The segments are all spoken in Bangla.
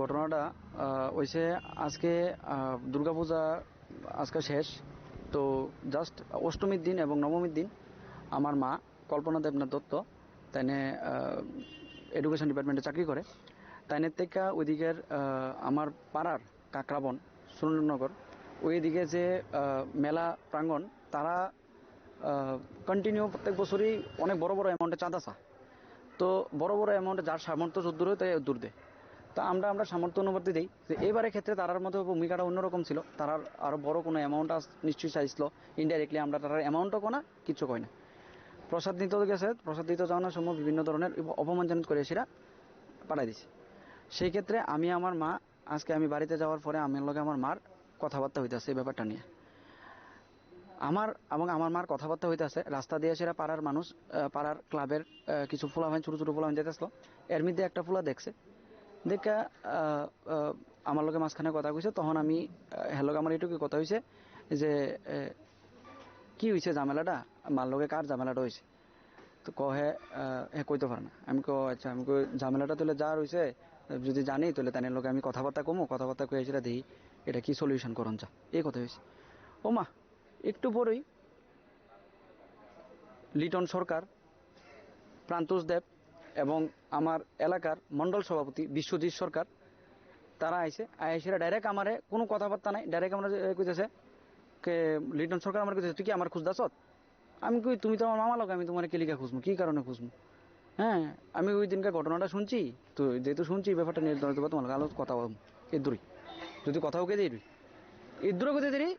ঘটনাটা হইছে আজকে দুর্গাপূজা আজকে শেষ। তো জাস্ট অষ্টমীর দিন এবং নবমীর দিন আমার মা কল্পনা দেবনাথ দত্ত, তাইনে এডুকেশন ডিপার্টমেন্টে চাকরি করে। তাইনের থেকে ওইদিকের আমার পাড়ার কাকরাবন সুরেন্দ্রনগর ওইদিকে যে মেলা প্রাঙ্গণ, তারা কন্টিনিউ প্রত্যেক বছরই অনেক বড় বড় অ্যামাউন্টে চাঁদা চা তো বড় বড় অ্যামাউন্টে যার সামর্থ্য যদ্দূর হয়, তাই দূর দেয়। তা আমরা আমরা সামর্থ্য অনুবর্তী দিই যে এবারে ক্ষেত্রে তারার মতো ভূমিকাটা অন্যরকম ছিল। তারার আরও বড় কোনো অ্যামাউন্ট নিশ্চয়ই চাইছিল ইনডাইরেক্টলি আমরা তার অ্যামাউন্টও কোনা কিছু কই না। প্রসাদ নিতে গেছে, প্রসাদ দিতে যাওয়ানোর সময় বিভিন্ন ধরনের অপমানজনক করে সেটা পাঠাই দিছে সেই ক্ষেত্রে আমি আমার মা, আজকে আমি বাড়িতে যাওয়ার পরে আমার লগে আমার মার কথাবার্তা হইতেছে এই ব্যাপারটা নিয়ে। আমার এবং আমার মার কথাবার্তা হইতেছে রাস্তা দিয়ে সেরা পাড়ার মানুষ পাড়ার ক্লাবের কিছু ফুলা ভাই ছোট ছোট ফুলা ভাই যেতেছিল এর মধ্যে একটা ফুলা দেখছে। দেখা আমার লগে মাঝখানে কথা কইছে, তখন আমি হ্যালো আমার এটুকু কথা হয়েছে যে কি হয়েছে ঝামেলাটা? মার লগে কার ঝামেলাটা হয়েছে তো ক হে হে কইতে পারে না। আমি কো আচ্ছা আমি কই, ঝামেলাটা তুলে যা রয়েছে যদি জানি তাহলে তাদের লোকে আমি কথাবার্তা কমো, কথাবার্তা কয়ে সেটা দিই এটা কি সলিউশন করুন যা। এই কথা হয়েছে ও মা, একটু পরেই লিটন সরকার, প্রান্তোষ দেব এবং আমার এলাকার মন্ডল সভাপতি বিশ্বজিৎ সরকার, তারা আইসে আইসেরা ডাইরেক্ট আমারে কোনো কথাবার্তা নাই ডাইরেক্ট আমরা কইতেছে কে, লিটন সরকার আমার কইতেছে, তুই কি আমার খুঁজদাছত আমি কই, তুমি তো আমার মামা লোক, আমি তোমার কেলিকা খুঁজবো কি কারণে খুঁজবো হ্যাঁ আমি ওই দিনকার ঘটনাটা শুনছি, তো যেহেতু শুনছি ব্যাপারটা নির্ধারিত তোমার আলো কথা বলব। ইদ্দুরি যদি কথা ওকে দিই ইদ্দুরে কোথায় দিই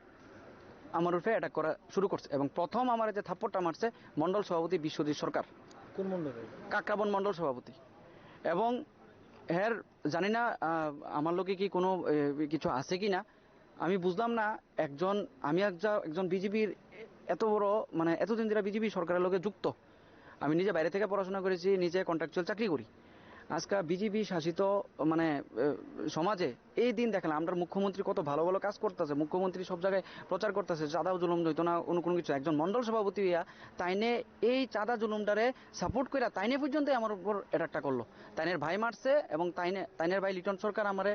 আমার উপরে অ্যাটাক করা শুরু করছে এবং প্রথম আমার যে থাপ্পড়টা মারছে মন্ডল সভাপতি বিশ্বজিৎ সরকার। কোন মন্ডলে কাকরাবন মন্ডল সভাপতি। এবং হ্যার জানি না আমার লোকে কি কোনো কিছু আছে কি না, আমি বুঝলাম না, একজন, আমি একজা- একজন বিজেপির এত বড় মানে এতদিন যারা বিজেপি সরকারের লোকে যুক্ত। আমি নিজে বাইরে থেকে পড়াশোনা করেছি, নিজে কন্ট্রাকচুয়াল চাকরি করি। আজকে বিজেপি শাসিত মানে সমাজে এই দিন দেখলাম আমরা মুখ্যমন্ত্রী কত ভালো ভালো কাজ করতেছে, মুখ্যমন্ত্রী সব জায়গায় প্রচার করতেছে, চাঁদা জুলুম হইতো না অন্য কোনো কিছু, একজন মন্ডল সভাপতি হইয়া তাইনে এই চাঁদা জুলুমটারে সাপোর্ট করে তাইনে পর্যন্ত আমার উপর অ্যাটাকটা করল। তাইনের ভাই মারছে এবং তাইনে, তাইনের ভাই লিটন সরকার আমারে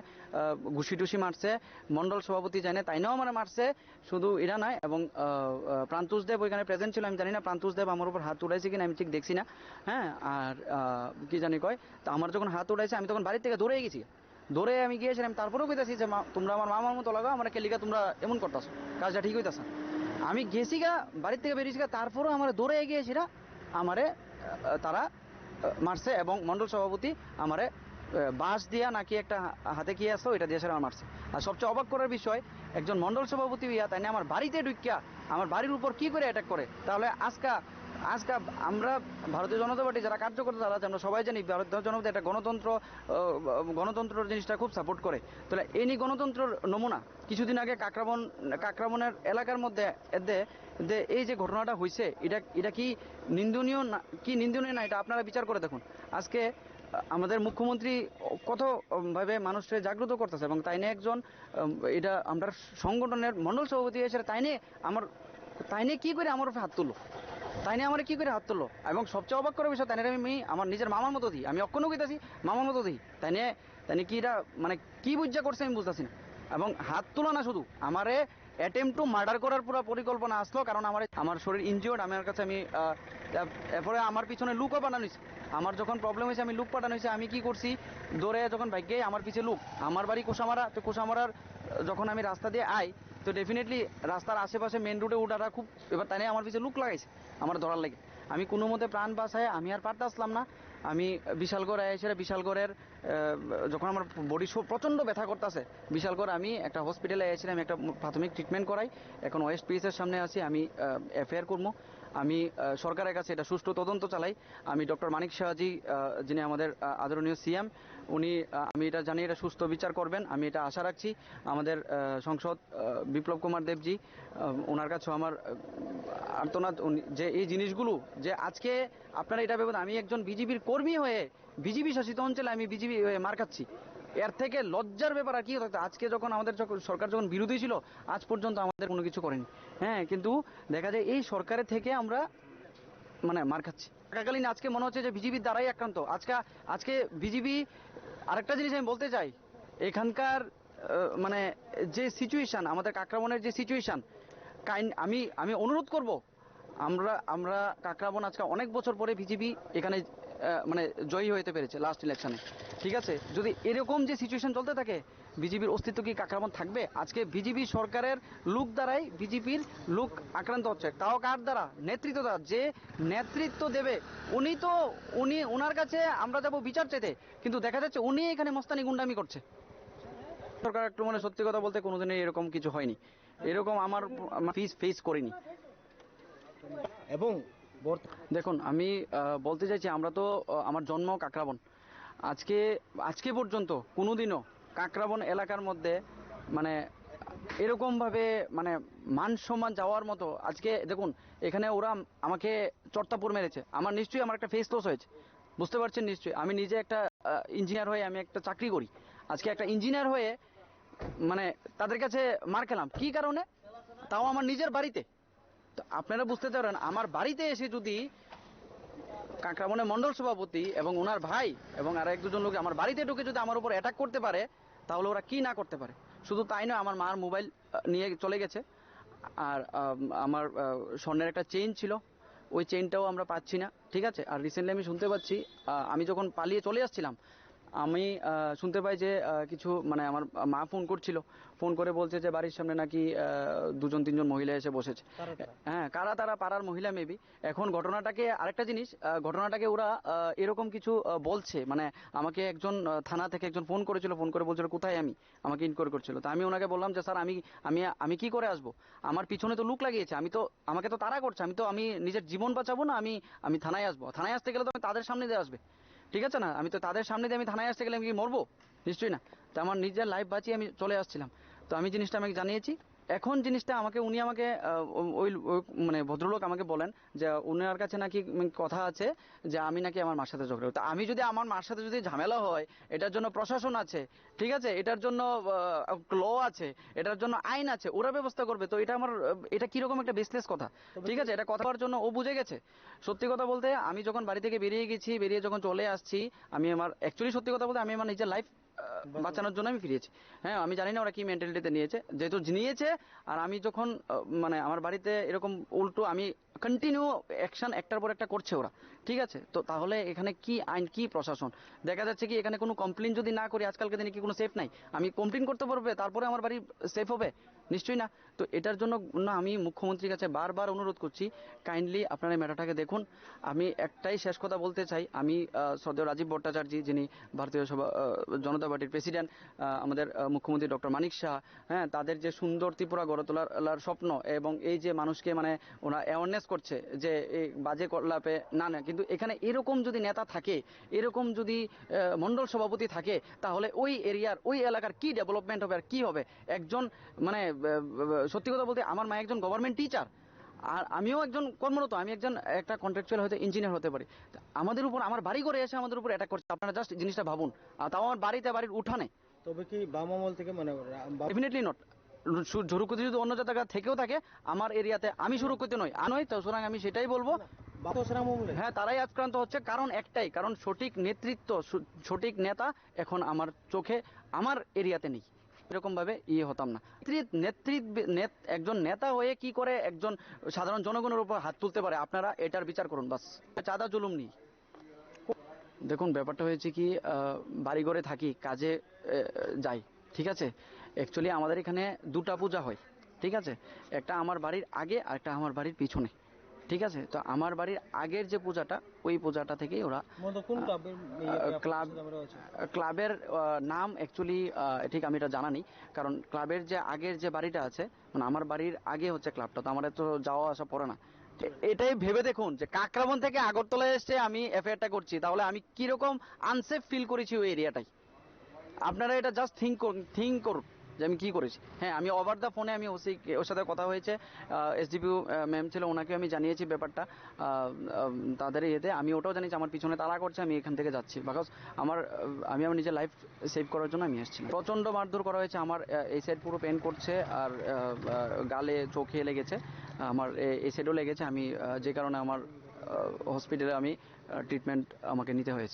ঘুষি টুসি মারছে, মন্ডল সভাপতি জানে তাইনেও আমার মারছে, শুধু এরা নয় এবং প্রান্তুষ দেব ওইখানে প্রেজেন্ট ছিল, আমি জানি না প্রান্তুষ দেব আমার উপর হাত উড়াইছে কিনা, আমি ঠিক দেখছি না। হ্যাঁ আর কি জানি কয়, তা যখন হাত উড়াইছে আমি তখন বাড়ির থেকে দৌড়ে গেছি দৌড়ে আমি গিয়েছিলাম, তারপরেও কইতাছি যে তোমরা আমার মামার মতো লাগাও আমার কেলিকা তোমরা এমন করতেছো, কাজটা ঠিক হইতাছে। আমি গেছি গা, বাড়ির থেকে বেরিয়েছি গা, তারপরেও আমার দৌড়ে গিয়েছি না, আমারে তারা মারছে এবং মন্ডল সভাপতি আমারে বাঁশ দিয়া নাকি একটা হাতে কি আসতো এটা দিয়ে আমার মারছে আর সবচেয়ে অবাক করার বিষয়, একজন মন্ডল সভাপতি ইয়া তাই না আমার বাড়িতে ঢুকিয়া আমার বাড়ির উপর কি করে অ্যাটাক করে, তাহলে আজকা আজকা আমরা ভারতীয় জনতা পার্টি যারা কার্যকর্তা তারা আছে, আমরা সবাই জানি ভারতীয় জনতা একটা গণতন্ত্র গণতন্ত্র জিনিসটা খুব সাপোর্ট করে। তাহলে এই নিয়ে গণতন্ত্রের নমুনা কিছুদিন আগে কাকরাবন কাকরাবনের এলাকার মধ্যে যে এই যে ঘটনাটা হয়েছে এটা এটা কি নিন্দনীয় না কি নিন্দনীয় না এটা আপনারা বিচার করে দেখুন। আজকে আমাদের মুখ্যমন্ত্রী কত উম, ভাবে মানুষকে জাগ্রত করতেছে এবং তাই নিয়ে একজন এটা আমরা সংগঠনের মন্ডল সভাপতি হিসেবে তাই নিয়ে আমার তাই নিয়ে কি করে আমার হাত তুললো? তাই নিয়ে আমার কি করে হাত তুললো? এবং সবচেয়ে অবাক করার বিষয়, তাই আমি আমার নিজের মামার মতো দিই আমি অক্ষণ কইতাছি, মামার মতো দিই তাই নিয়ে তাই নিয়ে কি এটা মানে কি বুঝা করছে আমি বুঝতেছি না। এবং হাত তোলা না শুধু, আমারে অ্যাটেম্প টু মার্ডার করার পুরো পরিকল্পনা আসলো, কারণ আমার আমার শরীর ইনজিওর্ড আমার কাছে আমি এরপরে আমার পিছনে লুকও পাঠানো হয়েছে আমার যখন প্রবলেম হয়েছে আমি লুক পাঠানো হয়েছে আমি কি করছি? দৌড়ে যখন ভাগ্যে আমার পিছে লুক, আমার বাড়ি কোষামারা, তো কোষামারার, যখন আমি রাস্তা দিয়ে আই তো ডেফিনেটলি রাস্তার আশেপাশে মেন রোডে ওঠাটা খুব, এবার তাই আমার পিছিয়ে লুক লাগাইছে, আমার ধরার লাগে। আমি কোনো মতে প্রাণ বাসায় আমি আর পারতে আসলাম না। আমি বিশালগড় এসে বিশালগড়ের যখন আমার বডি প্রচণ্ড ব্যথা করতেছে, বিশালগড় আমি একটা হসপিটালে এসেছিলাম একটা প্রাথমিক ট্রিটমেন্ট করাই। এখন ওয়েস্ট পিএসের সামনে আছি, আমি এফআইআর করব। আমি সরকারের কাছে এটা সুষ্ঠু তদন্ত চালাই। আমি ডক্টর মানিক শাহজি যিনি আমাদের আদরণীয় সিএম, উনি আমি এটা জানি এটা সুস্থ বিচার করবেন। আমি এটা আশা রাখছি। আমাদের সংসদ বিপ্লব কুমার দেবজি ওনার কাছেও আমার আর্তনাদ যে এই জিনিসগুলো, যে আজকে আপনারা এটা ভেবেন আমি একজন বিজেপির কর্মী হয়ে বিজেপি শাসিত অঞ্চলে আমি বিজেপি হয়ে মার খাচ্ছি। এর থেকে লজ্জার ব্যাপার আর কি আজকে যখন আমাদের সরকার যখন বিরোধী ছিল, আজ পর্যন্ত আমাদের কোনো কিছু করেনি। হ্যাঁ কিন্তু দেখা যায় এই সরকারের থেকে আমরা মানে মার খাচ্ছি। থাকাকালীন আজকে মনে হচ্ছে যে বিজেপির দ্বারাই আক্রান্ত। আজকে আজকে বিজেপি আরেকটা জিনিস আমি বলতে চাই। এখানকার মানে যে সিচুয়েশান আমাদের কাকরাবনের যে সিচুয়েশন কাইন্ড আমি আমি অনুরোধ করব, আমরা আমরা কাকরাবন আজকে অনেক বছর পরে বিজেপি এখানে মানে জয়ী হতে পেরেছে লাস্ট ইলেকশনে ঠিক আছে? যদি এরকম যে সিচুয়েশন চলতে থাকে বিজেপির অস্তিত্ব কি কাকরাবন থাকবে? আজকে বিজেপি সরকারের লোক দ্বারাই বিজেপির লোক আক্রান্ত হচ্ছে। তাও কার দ্বারা? নেতৃত্ব দ্বারা। যে নেতৃত্ব দেবে উনি তো উনি ওনার কাছে আমরা যাব বিচার চাইতে। কিন্তু দেখা যাচ্ছে উনি এখানে মস্তানি গুন্ডামি করছে। সরকার আক্রমণে সত্যি কথা বলতে কোনোদিনই এরকম কিছু হয়নি। এরকম আমার ফিস ফেস করিনি। এবং দেখুন আমি বলতে চাইছি আমরা তো আমার জন্ম কাকরাবন। আজকে আজকে পর্যন্ত, কোনোদিনও কাকরাবন এলাকার মধ্যে মানে এরকমভাবে মানে মান সম্মান যাওয়ার মতো আজকে, দেখুন, এখানে ওরা আমাকে চর্তাপুর মেরেছে। আমার নিশ্চয়ই আমার একটা ফেস লস হয়েছে। বুঝতে পারছেন নিশ্চয়ই? আমি নিজে একটা ইঞ্জিনিয়ার হয়ে আমি একটা চাকরি করি। আজকে একটা ইঞ্জিনিয়ার হয়ে মানে তাদের কাছে মার খেলাম। কি কারণে? তাও আমার নিজের বাড়িতে। তো আপনারা বুঝতে পারেন, আমার বাড়িতে এসে যদি কাকরাবনের মন্ডল সভাপতি এবং ওনার ভাই এবং আর এক দুজন লোক আমার বাড়িতে ঢুকে যদি আমার উপর অ্যাটাক করতে পারে তাহলে ওরা কি না করতে পারে? শুধু তাই নয় আমার মার মোবাইল নিয়ে চলে গেছে। আর আম, আমার স্বর্ণের একটা চেইন ছিল। ওই চেইনটাও আমরা পাচ্ছি না ঠিক আছে? আর রিসেন্টলি আমি শুনতে পাচ্ছি আমি যখন পালিয়ে চলে আসছিলাম আমি শুনতে পাই যে কিছু মানে আমার মা ফোন করছিল। ফোন করে বলছে যে বাড়ির সামনে নাকি দুজন তিনজন মহিলা এসে বসেছে। হ্যাঁ কারা তারা পাড়ার মহিলা মেবি এখন ঘটনাটাকে আরেকটা জিনিস ঘটনাটাকে ওরা এরকম কিছু বলছে। মানে আমাকে একজন থানা থেকে একজন ফোন করেছিল ফোন করে বলছিল কোথায় আমি? আমাকে ইনকোয়ারি করছিল। তো আমি ওনাকে বললাম যে স্যার আমি আমি আমি কি করে আসব? আমার পিছনে তো লুক লাগিয়েছে। আমি তো আমাকে তো তারা করছে। আমি তো আমি নিজের জীবন বাঁচাবো না? আমি আমি থানায় আসব। থানায় আসতে গেলে তো আমি তাদের সামনে দিয়ে আসবে। ঠিক আছে না? আমি তো তাদের সামনে দিয়ে আমি থানায় আসতে গেলে আমি কি মরবো? নিশ্চয়ই না। তো আমার নিজের লাইফ বাঁচিয়ে আমি চলে আসছিলাম। তো আমি জিনিসটা আমাকে জানিয়েছি। এখন জিনিসটা আমাকে উনি আমাকে ওই মানে ভদ্রলোক আমাকে বলেন যে উনার কাছে নাকি কথা আছে যে আমি নাকি আমার মার সাথে ঝগড়া তা আমি যদি আমার মার সাথে যদি ঝামেলা হয় এটার জন্য প্রশাসন আছে ঠিক আছে? এটার জন্য ল আছে এটার জন্য আইন আছে ওরা ব্যবস্থা করবে। তো এটা আমার এটা কীরকম একটা বেসলেস কথা? ঠিক আছে? এটা কথা জন্য ও বুঝে গেছে। সত্যি কথা বলতে আমি যখন বাড়ি থেকে বেরিয়ে গেছি বেরিয়ে যখন চলে আসছি আমি আমার অ্যাকচুয়ালি সত্যি কথা বলতে আমি আমার নিজের লাইফ বাঁচানোর জন্য আমি ফিরিয়েছি। হ্যাঁ আমি জানি না ওরা কি মেন্টালিটিতে নিয়েছে। যেহেতু নিয়েছে আর আমি যখন মানে আমার বাড়িতে এরকম উল্টো আমি কন্টিনিউ অ্যাকশন একটার পর একটা করছে ওরা। ঠিক আছে? তো তাহলে এখানে কি আইন, কি প্রশাসন? দেখা যাচ্ছে কি এখানে কোনো কমপ্লেন যদি না করি আজকালকে দিনে কি কোনো সেফ নাই? আমি কমপ্লেন করতে পারবে, তারপরে আমার বাড়ি সেফ হবে? নিশ্চয়ই না। তো এটার জন্য না আমি মুখ্যমন্ত্রীর কাছে বারবার অনুরোধ করছি কাইন্ডলি আপনারা ম্যাটারটাকে দেখুন। আমি একটাই শেষ কথা বলতে চাই। আমি শ্রদ্ধেয় রাজীব ভট্টাচার্য, যিনি ভারতীয় সভা জনতা পার্টির প্রেসিডেন্ট আমাদের মুখ্যমন্ত্রী ডক্টর মানিক শাহ হ্যাঁ তাদের যে সুন্দর ত্রিপুরা গড়ে তোলার স্বপ্ন এবং এই যে মানুষকে মানে ওরা অ্যাওয়ারনেস করছে যে এই বাজে কলাপে না না কিন্তু এখানে এরকম যদি নেতা থাকে এরকম যদি আহ, মণ্ডল সভাপতি থাকে তাহলে ওই এরিয়ার ওই এলাকার কি ডেভেলপমেন্ট হবে আর কি হবে? একজন মানে সত্যি কথা বলতে আমার মা একজন গভর্নমেন্ট টিচার আর আমিও একজন কর্মরত আমি একজন একটা কন্ট্রাকচুয়াল হয়তো ইঞ্জিনিয়ার হতে পারি। আমাদের উপর আমার বাড়ি করে এসে আমাদের উপর অ্যাটাক করছে আপনারা জাস্ট জিনিসটা ভাবুন। আর তাও আমার বাড়িতে বাড়ির উঠানে। তবে কি বাম আমল থেকে মানে ডেফিনেটলি নট ঝুরুকুতি যদি অন্য জায়গা থেকেও থাকে আমার এরিয়াতে আমি সুরক্ষিত নই। আ নয় তো সুতরাং আমি সেটাই বলব। হ্যাঁ তারাই আক্রান্ত হচ্ছে কারণ একটাই কারণ সঠিক নেতৃত্ব সঠিক নেতা এখন আমার চোখে আমার এরিয়াতে নেই। এরকম ভাবে ইয়ে হতাম না। নেতৃত্ব একজন নেতা হয়ে কি করে একজন সাধারণ জনগণের উপর হাত তুলতে পারে? আপনারা এটার বিচার করুন বাস। চাঁদা জুলুম নেই। দেখুন ব্যাপারটা হয়েছে কি আহ, বাড়িঘরে থাকি কাজে যাই ঠিক আছে? অ্যাকচুয়ালি আমাদের এখানে দুটা পূজা হয় ঠিক আছে? একটা আমার বাড়ির আগে আর একটা আমার বাড়ির পিছনে ঠিক আছে? তো আমার বাড়ির আগের যে পূজাটা ওই পূজাটা থেকেই ওরা ইয়ে ক্লাব ক্লাবের নাম অ্যাকচুয়ালি ঠিক আমি এটা জানা নেই কারণ ক্লাবের যে আগের যে বাড়িটা আছে মানে আমার বাড়ির আগে হচ্ছে ক্লাবটা তো আমার তো যাওয়া আসা পড়ে না। এটাই ভেবে দেখুন যে কাকরাবন থেকে আগরতলা এসে আমি এফআইআরটা করছি তাহলে আমি কীরকম আনসেফ ফিল করেছি ওই এরিয়াটাই আপনারা এটা জাস্ট থিঙ্ক করুন থিঙ্ক করুন। যে আমি কি করেছি? হ্যাঁ আমি ওভার দ্য ফোনে আমি ওসি, ওর সাথে কথা হয়েছে। এসডিপিউ ম্যাম ছিল, ওনাকে আমি জানিয়েছি ব্যাপারটা। তাদের ইয়েতে। আমি ওটাও জানিয়েছি আমার পিছনে তারা করছে, আমি এখান থেকে যাচ্ছি। বিকজ আমার আমি আমার নিজের লাইফ সেভ করার জন্য আমি এসেছি প্রচণ্ড মারধর করা হয়েছে। আমার এই সাইড পুরো পেন করছে আর গালে, চোখে লেগেছে। আমার এই সাইডও লেগেছে। আমি যে কারণে আমার হসপিটালে আমি ট্রিটমেন্ট আমাকে নিতে হয়েছে।